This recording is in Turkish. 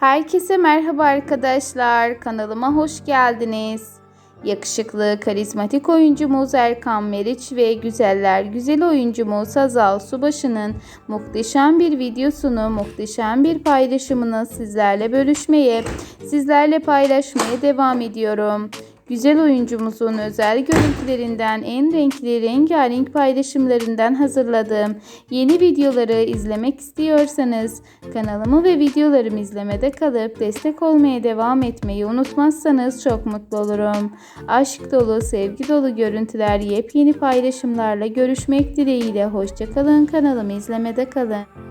Herkese merhaba arkadaşlar. Kanalıma hoş geldiniz. Yakışıklı, karizmatik oyuncumuz Erkan Meriç ve güzeller güzel oyuncumuz Hazal Subaşı'nın muhteşem bir videosunu, muhteşem bir paylaşımını sizlerle bölüşmeye, sizlerle paylaşmaya devam ediyorum. Güzel oyuncumuzun özel görüntülerinden en renkli rengarenk paylaşımlarından hazırladığım yeni videoları izlemek istiyorsanız kanalımı ve videolarımı izlemede kalıp destek olmaya devam etmeyi unutmazsanız çok mutlu olurum. Aşk dolu, sevgi dolu görüntüler, yepyeni paylaşımlarla görüşmek dileğiyle. Hoşçakalın kanalımı izlemede kalın.